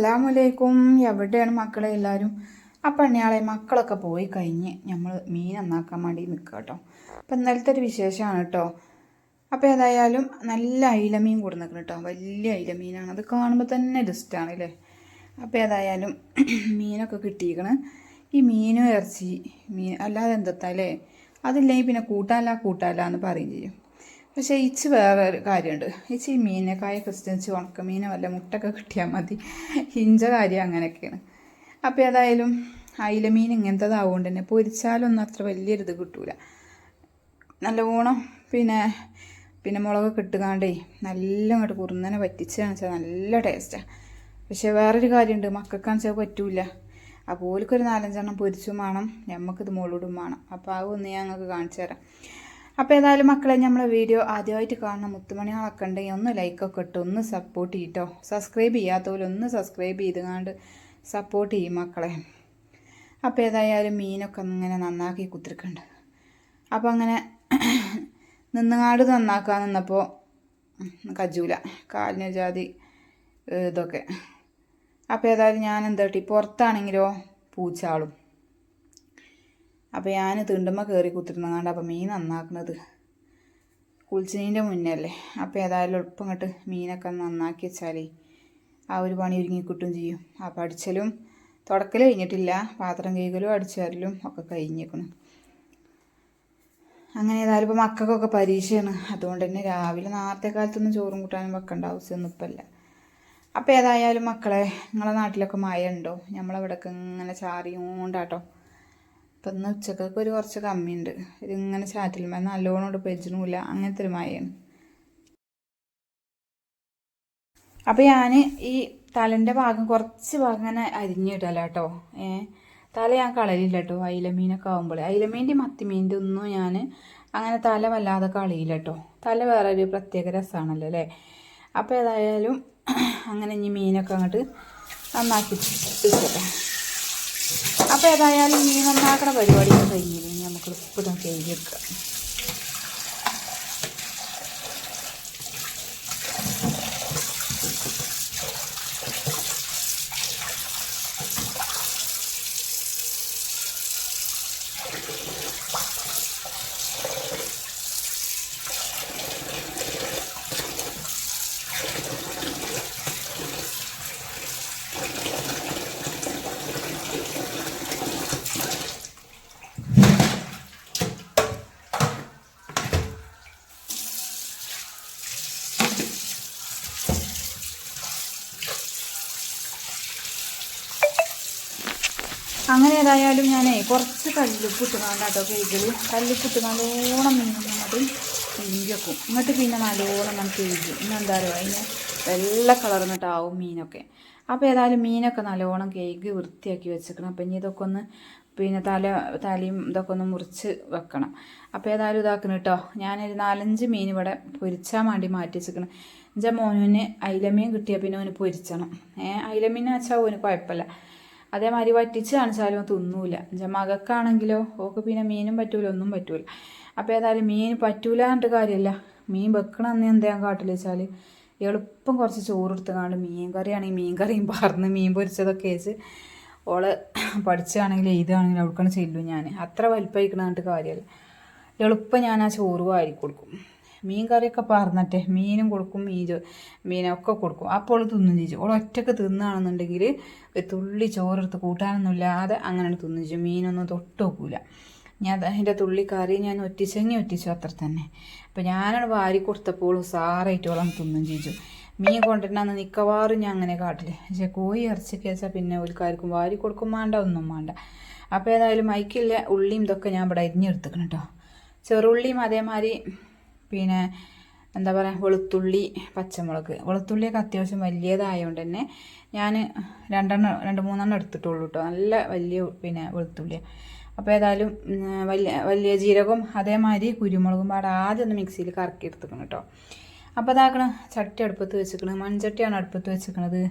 അസ്സലാമലൈക്കും. എവിടെയാണ് മക്കളെ എല്ലാവരും അപ്പം അണ്ണയാളെ മക്കളൊക്കെ പോയി കഴിഞ്ഞ് നമ്മൾ മീൻ നന്നാക്കാൻ വേണ്ടി നിൽക്കുക കേട്ടോ അപ്പം ഇന്നലത്തെ ഒരു വിശേഷമാണ് കേട്ടോ അപ്പോൾ ഏതായാലും നല്ല അയിലമീൻ കൊടുന്നിക്കണം കേട്ടോ വലിയ അയിലമീനാണ്. അത് കാണുമ്പോൾ തന്നെ ലിസ്റ്റാണ് അല്ലേ അപ്പോൾ ഏതായാലും മീനൊക്കെ കിട്ടിയിരിക്കണം. ഈ മീനും ഇറച്ചി മീൻ അല്ലാതെ എന്തെത്താലേ അതില്ലെങ്കിൽ പിന്നെ കൂട്ടാല കൂട്ടാല എന്ന് പറയും ചെയ്യും. പക്ഷേ ഇച്ച് വേറെ ഒരു കാര്യമുണ്ട്. ഇച്ച് ഈ മീനക്കായ ക്രിസ്ത്യൻസ് ഉണക്ക മീനോ വല്ല മുട്ടൊക്കെ കിട്ടിയാൽ മതി. ഇഞ്ച കാര്യം അങ്ങനെയൊക്കെയാണ്. അപ്പോൾ ഏതായാലും അയില മീൻ ഇങ്ങനത്തതാവുകൊണ്ട് തന്നെ പൊരിച്ചാലൊന്നും അത്ര വലിയൊരിത് കിട്ടൂല. നല്ലവണ്ണം പിന്നെ പിന്നെ മുളക് ഇട്ടുകാണ്ടേ നല്ല അങ്ങോട്ട് കുറുന്നനെ പറ്റിച്ചതാണ് വെച്ചാൽ നല്ല ടേസ്റ്റാണ് പക്ഷേ വേറൊരു കാര്യമുണ്ട് മക്കൾക്കാണെന്ന് വെച്ചാൽ പറ്റൂല. അപ്പോൾ ഓൽക്കൊരു നാലഞ്ചെണ്ണം പൊരിച്ചും വേണം ഞമ്മക്കിത് മുളകിടും വേണം. അപ്പോൾ ആ ഒന്ന് ഞങ്ങൾക്ക് കാണിച്ചു തരാം. അപ്പോൾ ഏതായാലും മക്കളെ നമ്മളെ വീഡിയോ ആദ്യമായിട്ട് കാണുന്ന മുത്തുമണികളൊക്കെ ഉണ്ടെങ്കിൽ ഒന്ന് ലൈക്കൊക്കെ ഇട്ടു ഒന്ന് സപ്പോർട്ട് ചെയ്യട്ടോ. സബ്സ്ക്രൈബ് ചെയ്യാത്തവരും ഒന്ന് സബ്സ്ക്രൈബ് ചെയ്തുകൊണ്ട് സപ്പോർട്ട് ചെയ്യും മക്കളെ. അപ്പോൾ ഏതായാലും മീനൊക്കെ ഇങ്ങനെ നന്നാക്കി കുത്തിരിക്കുന്നുണ്ട് അപ്പോൾ അങ്ങനെ നിന്നുകാട് നന്നാക്കാൻ നിന്നപ്പോൾ കജൂല കാലിന് ജാതി ഇതൊക്കെ. അപ്പോൾ ഏതായാലും ഞാൻ എന്താട്ടി പുറത്താണെങ്കിലോ പൂച്ചാളും അപ്പോൾ ഞാൻ തിണ്ടുമ്പോൾ കയറി കുത്തിരുന്നങ്ങാണ്ട് അപ്പോൾ മീൻ നന്നാക്കുന്നത് കുളിച്ചതിന്റെ മുന്നേ അല്ലേ അപ്പോൾ ഏതായാലും എളുപ്പം ഇങ്ങോട്ട് മീനൊക്കെ നന്നാക്കി വെച്ചാലേ ആ ഒരു പണി ഒരുങ്ങി കിട്ടും ചെയ്യും. അപ്പോൾ അടിച്ചലും തുടക്കൽ കഴിഞ്ഞിട്ടില്ല. പാത്രം കഴുകലും അടിച്ചാലും ഒക്കെ കഴിഞ്ഞേക്കണം. അങ്ങനെ ഏതായാലും ഇപ്പോൾ മക്കൾക്കൊക്കെ പരീക്ഷയാണ്. അതുകൊണ്ട് തന്നെ രാവിലെ നേരത്തെ കാലത്തൊന്നും ചോറും കൂട്ടാനും വെക്കേണ്ട ആവശ്യമൊന്നും ഇപ്പം ഇല്ല ഏതായാലും മക്കളെ നിങ്ങളെ നാട്ടിലൊക്കെ മഴ ഉണ്ടോ നമ്മളവിടെയൊക്കെ ഇങ്ങനെ ചാറിയോണ്ടാട്ടോ. ഇപ്പം ഇന്ന് ഉച്ചക്കൊക്കെ ഒരു കുറച്ച് കമ്മിയുണ്ട്. ഇതിങ്ങനെ ചാറ്റിലുമ്പോൾ നല്ലോണം ഇവിടെ പെജ്ജണമില്ല അങ്ങനത്തെ ഒരു മായയാണ് അപ്പം ഞാൻ ഈ തലന്റെ ഭാഗം കുറച്ച് ഭാഗം ഇങ്ങനെ അരിഞ്ഞിടല കേട്ടോ ഏ? തല ഞാൻ കളയില്ല കേട്ടോ അയിലമീനൊക്കെ ആകുമ്പോൾ അയിലമീന്റെ മത്തിമീന്റെ ഒന്നും ഞാൻ അങ്ങനെ തല വല്ലാതെ കളയില്ല കേട്ടോ തല വേറെ ഒരു പ്രത്യേക രസമാണല്ലോ അല്ലേ? അപ്പോൾ ഏതായാലും അങ്ങനെ ഇനി മീനൊക്കെ അങ്ങോട്ട് നന്നാക്കി വെച്ചോട്ടെ അപ്പോൾ ഏതായാലും മീൻ നന്നാക്കണ പരിപാടിയൊക്കെ നമുക്ക് ഇനി നമുക്ക് ഇപ്പം കഴുകിയെടുക്കാം അങ്ങനെ ഏതായാലും ഞാനേ കുറച്ച് കല്ലുപ്പിട്ട് ഇട്ടുകൊണ്ട് കേട്ടോ കേക്കിൽ കല്ലുപ്പിട്ട് നല്ലോണം പിഴിഞ്ഞ് വെക്കും. എന്നിട്ട് പിന്നെ നല്ലോണം നമുക്ക് കേക്ക് ഇന്നെന്താ പറയുക അതിന് വെള്ള കളർന്നിട്ടാവും മീനൊക്കെ. അപ്പോൾ ഏതായാലും മീനൊക്കെ നല്ലോണം കേക്ക് വൃത്തിയാക്കി വെച്ചേക്കണം. അപ്പം ഇനി ഇതൊക്കെ ഒന്ന് പിന്നെ തല തലയും ഇതൊക്കെ ഒന്ന് മുറിച്ച് വെക്കണം. അപ്പോൾ ഏതായാലും ഇതാക്കണം കേട്ടോ. ഞാനൊരു നാലഞ്ച് മീൻ ഇവിടെ പൊരിച്ചാൻ വേണ്ടി മാറ്റി വെച്ചേക്കണം. എന്നുവെച്ചാൽ മോനുവിന് അയിലമീൻ കിട്ടിയാൽ പിന്നെ അവന് പൊരിച്ചണം. ഏഹ് അയിലമീൻ വെച്ചാൽ അവന് കുഴപ്പമില്ല. അതേമാതിരി വറ്റിച്ച് കാണിച്ചാലും തിന്നൂല. എന്റെ മകക്കാണെങ്കിലോ ഓക്ക് പിന്നെ മീനും പറ്റൂല ഒന്നും പറ്റൂല. അപ്പോൾ ഏതായാലും മീൻ പറ്റൂല എന്നിട്ട് കാര്യമില്ല മീൻ വെക്കണമെന്ന് എന്താ കാട്ടില്ല വെച്ചാൽ എളുപ്പം കുറച്ച് ചോറ് എടുത്തുകൊണ്ട് മീൻ കറിയാണെങ്കിൽ മീൻ കറിയും പറന്ന് മീൻ പൊരിച്ചതൊക്കെ വെച്ച് ഓൾ പഠിച്ചാണെങ്കിൽ എഴുതുകയാണെങ്കിലും അവിടേക്കാണ് ചെല്ലും ഞാൻ അത്ര വലിപ്പം കഴിക്കണമെന്നിട്ട് കാര്യമല്ല എളുപ്പം ഞാൻ ആ ചോറ് വാരി കൊടുക്കും. മീൻ കറിയൊക്കെ പറഞ്ഞിട്ടേ മീനും കൊടുക്കും മീൻ മീനൊക്കെ കൊടുക്കും. അപ്പോൾ തിന്നും ചേച്ചി ഓൾ ഒറ്റയ്ക്ക് തിന്നുകയാണെന്നുണ്ടെങ്കിൽ ഒരു തുള്ളി ചോറെടുത്ത് കൂട്ടാനൊന്നും ഇല്ലാതെ അങ്ങനെ തിന്നും ചേച്ചി മീനൊന്നും തൊട്ട് നോക്കൂല. ഞാൻ അതിന്റെ തുള്ളി കറി ഞാൻ ഒറ്റിച്ചെങ്ങി ഒറ്റിച്ചു അത്ര തന്നെ. അപ്പോൾ ഞാനത് വാരി കൊടുത്തപ്പോൾ സാറായിട്ട് ഓളം തിന്നും ചേച്ചു മീൻ കൊണ്ടിട്ടാന്ന് മിക്കവാറും ഞാൻ അങ്ങനെ കാട്ടില്ല പക്ഷേ കോഴി ഇറച്ചിക്ക് വെച്ചാൽ പിന്നെ ഒരു വാരി കൊടുക്കും വേണ്ട ഒന്നും വേണ്ട അപ്പോൾ ഏതായാലും മൈക്കില്ല ഉള്ളിയും ഇതൊക്കെ ഞാൻ ഇവിടെ അരിഞ്ഞെടുത്തേക്കണം കേട്ടോ ചെറുള്ളിയും അതേമാതിരി പിന്നെ എന്താ പറയുക വെളുത്തുള്ളി പച്ചമുളക്. വെളുത്തുള്ളിയൊക്കെ അത്യാവശ്യം വലിയതായതുകൊണ്ട് തന്നെ ഞാൻ രണ്ടെണ്ണം രണ്ട് മൂന്നെണ്ണം എടുത്തിട്ടുള്ളൂ കേട്ടോ നല്ല വലിയ പിന്നെ വെളുത്തുള്ളിയാണ് അപ്പോൾ ഏതായാലും വലിയ വലിയ ജീരകവും അതേമാതിരി കുരുമുളകും പാടെ ആദ്യം ഒന്ന് മിക്സിയിൽ കറക്കി എടുത്തിക്കണം കേട്ടോ അപ്പോൾ അതാക്കണ ചട്ടി അടുപ്പത്ത് വെച്ചിക്കണത് മൺചട്ടിയാണ് അടുപ്പത്ത് വെച്ചിക്കണത്?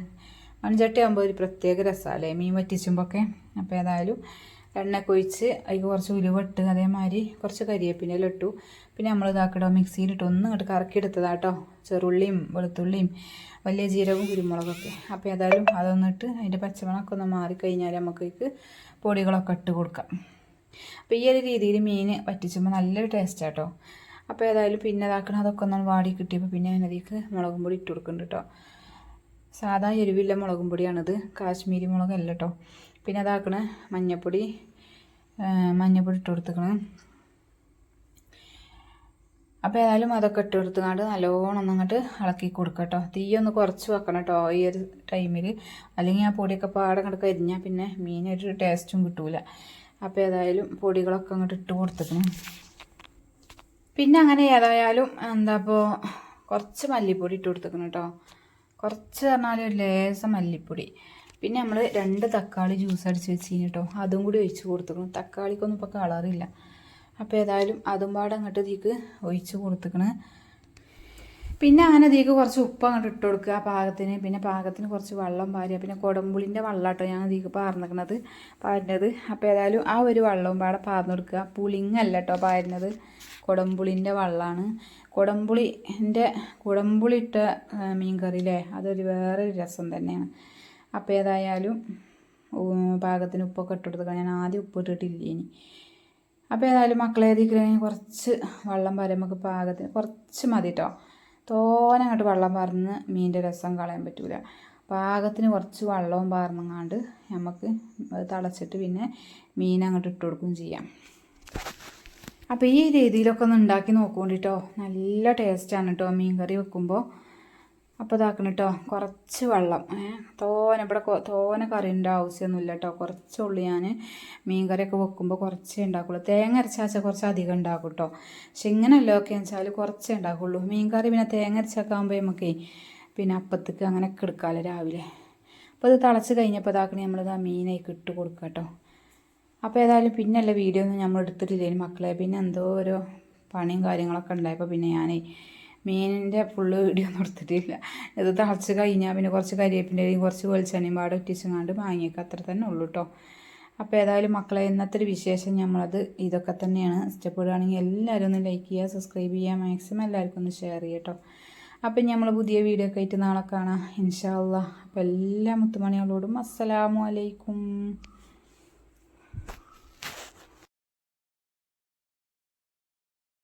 മൺചട്ടി ആകുമ്പോൾ ഒരു പ്രത്യേക രസമല്ലേ മീൻ വറ്റിച്ചുമ്പോഴൊക്കെ അപ്പോൾ ഏതായാലും എണ്ണയൊക്കെ ഒഴിച്ച് അതിൽ കുറച്ച് ഉലുവ ഇട്ട് അതേമാതിരി കുറച്ച് കരിയേപ്പിനെല്ലാം ഇട്ടു. പിന്നെ നമ്മൾ ഇതാക്കട്ടോ മിക്സിയിലിട്ട് ഒന്ന് ഇങ്ങോട്ട് കറക്കിയെടുത്തതാട്ടോ. ചെറുള്ളിയും വെളുത്തുള്ളിയും വലിയ ജീരകവും കുരുമുളകൊക്കെ. അപ്പോൾ ഏതായാലും അതൊന്നിട്ട് അതിന്റെ പച്ചമണമൊക്കെ ഒന്ന് മാറിക്കഴിഞ്ഞാൽ നമുക്ക് പൊടികളൊക്കെ ഇട്ട് കൊടുക്കാം. അപ്പോൾ ഈ ഒരു രീതിയിൽ മീൻ വറ്റിച്ചുമ്പോൾ നല്ലൊരു ടേസ്റ്റ് ആട്ടോ അപ്പോൾ ഏതായാലും പിന്നെ ഇതാക്കണം അതൊക്കെ ഒന്ന് വാടി കിട്ടിയപ്പോൾ പിന്നെ അതിനകത്തേക്ക് മുളകും പൊടി ഇട്ട് കൊടുക്കുന്നുണ്ട് കേട്ടോ സാധാ എരിവില്ല മുളകും പൊടിയാണിത്. കാശ്മീരി മുളകല്ല കേട്ടോ പിന്നെ അതാക്കണ മഞ്ഞപ്പൊടി മഞ്ഞപ്പൊടി ഇട്ട് കൊടുത്തേക്കണ്. അപ്പോൾ ഏതായാലും അതൊക്കെ ഇട്ട് കൊടുത്തുകൊണ്ട് നല്ലോണം ഒന്നങ്ങോട്ട് ഇളക്കി കൊടുക്കുക കേട്ടോ. തീയൊന്ന് കുറച്ച് വെക്കണം കേട്ടോ ഈ ഒരു ടൈമിൽ അല്ലെങ്കിൽ ആ പൊടിയൊക്കെ പാടെ അങ്ങോട്ട് കരിഞ്ഞാൽ പിന്നെ മീനൊരു ടേസ്റ്റും കിട്ടൂല. അപ്പോൾ ഏതായാലും പൊടികളൊക്കെ അങ്ങോട്ട് ഇട്ട് കൊടുത്തേക്കണം. പിന്നെ അങ്ങനെ ഏതായാലും എന്താ ഇപ്പോൾ കുറച്ച് മല്ലിപ്പൊടി ഇട്ട് കൊടുത്തേക്കണം കേട്ടോ. കുറച്ച് പറഞ്ഞാൽ ഒരു ലേസം മല്ലിപ്പൊടി. പിന്നെ നമ്മൾ രണ്ട് തക്കാളി ജ്യൂസ് അടിച്ച് വെച്ചിന് കേട്ടോ അതും കൂടി ഒഴിച്ച് കൊടുത്തുക്കണം. തക്കാളിക്കൊന്നും ഇപ്പോൾ കളറില്ല അപ്പോൾ ഏതായാലും അതും പാടെ അങ്ങോട്ട് ഇതിക്ക് ഒഴിച്ച് കൊടുത്തേക്കണ്. പിന്നെ അങ്ങനെ ഇതിക്ക് കുറച്ച് ഉപ്പ് അങ്ങോട്ട് ഇട്ട് കൊടുക്കുക പാകത്തിന്. പിന്നെ പാകത്തിന് കുറച്ച് വെള്ളം പാരുക പിന്നെ കുടമ്പുളിന്റെ വെള്ളം കേട്ടോ ഞാൻ ഇതിക്ക് പാർന്നിക്കണത് പാരുന്നത്. അപ്പോൾ ഏതായാലും ആ ഒരു വെള്ളവും പാടെ പാർന്ന് കൊടുക്കുക പുളിങ്ങല്ല കേട്ടോ പാരുന്നത്. കുടമ്പുളിന്റെ വെള്ളമാണ് കുടമ്പുളിന്റെ കുടമ്പുളി ഇട്ട മീൻ മീൻ അല്ലേ അതൊരു വേറൊരു രസം തന്നെയാണ്. അപ്പോൾ ഏതായാലും പാകത്തിന് ഉപ്പൊക്കെ ഇട്ട് ഞാൻ ആദ്യം ഉപ്പ് ഇട്ടിട്ടില്ല ഇനി അപ്പോൾ ഏതായാലും മക്കളെ ഇതിലേക്ക് കുറച്ച് വെള്ളം പാരം നമുക്ക് പാകത്തിന് കുറച്ച് മതി കേട്ടോ തോനെ അങ്ങോട്ട് വെള്ളം പാർന്ന് മീനിന്റെ രസം കളയാൻ പറ്റൂല. പാകത്തിന് കുറച്ച് വെള്ളവും പാർന്നങ്ങാണ്ട് നമുക്ക് തിളച്ചിട്ട് പിന്നെ മീൻ അങ്ങോട്ട് ഇട്ട് കൊടുക്കുകയും ചെയ്യാം. അപ്പോൾ ഈ രീതിയിലൊക്കെ ഒന്ന് ഉണ്ടാക്കി നോക്കുകൊണ്ടിട്ടോ നല്ല ടേസ്റ്റാണ് കേട്ടോ മീൻ കറി വെക്കുമ്പോൾ അപ്പോൾ ഇതാക്കണം കേട്ടോ കുറച്ച് വെള്ളം. തോന ഇവിടെ തോന കറിന്റെ ആവശ്യമൊന്നുമില്ല കേട്ടോ കുറച്ച് ഉള്ളൂ ഞാൻ മീൻ കറിയൊക്കെ വെക്കുമ്പോൾ കുറച്ചേ ഉണ്ടാക്കുള്ളൂ. തേങ്ങ അരച്ചാച്ചാൽ കുറച്ച് അധികം ഉണ്ടാക്കും കേട്ടോ പക്ഷെ ഇങ്ങനെയല്ലോ ഒക്കെ വെച്ചാൽ കുറച്ചേ ഉണ്ടാക്കുള്ളൂ. മീൻ കറി പിന്നെ തേങ്ങ അരച്ചൊക്കെ ആകുമ്പോൾ നമുക്കേ പിന്നെ അപ്പത്തേക്ക് അങ്ങനെയൊക്കെ എടുക്കാമല്ലോ രാവിലെ. അപ്പോൾ ഇത് തിളച്ച് കഴിഞ്ഞപ്പോൾ ഇതാക്കണേ നമ്മളിത് ആ മീനായി ഇട്ട് കൊടുക്കുക കേട്ടോ അപ്പോൾ ഏതായാലും പിന്നല്ല വീഡിയോ ഒന്നും നമ്മൾ എടുത്തിട്ടില്ലേ മക്കളെ. പിന്നെ എന്തോ ഓരോ പണിയും കാര്യങ്ങളൊക്കെ ഉണ്ടായപ്പോൾ പിന്നെ ഞാൻ മീനിന്റെ ഫുള്ള് വീഡിയോ ഒന്നും എടുത്തിട്ടില്ല ഇത് തിളച്ച് കഴിഞ്ഞാൽ പിന്നെ കുറച്ച് കരിയേപ്പിന്റെയും കുറച്ച് വെളിച്ചെണ്ണയും പാടെ ഒറ്റിച്ചങ്ങാണ്ട് വാങ്ങിയൊക്കെ അത്ര തന്നെ ഉള്ളൂ കേട്ടോ അപ്പോൾ ഏതായാലും മക്കളെ ഇന്നത്തെ ഒരു വിശേഷം നമ്മളത് ഇതൊക്കെ തന്നെയാണ്. ഇഷ്ടപ്പെടുകയാണെങ്കിൽ എല്ലാവരും ഒന്ന് ലൈക്ക് ചെയ്യുക സബ്സ്ക്രൈബ് ചെയ്യുക മാക്സിമം എല്ലാവർക്കും ഒന്ന് ഷെയർ ചെയ്യുക കേട്ടോ അപ്പം നമ്മൾ പുതിയ വീഡിയോ ഒക്കെ ആയിട്ട് നാളെ കാണാം. ഇൻഷാ അള്ളാ. അപ്പോൾ എല്ലാ മുത്തുമണികളോടും അസ്സലാമു അലൈക്കും.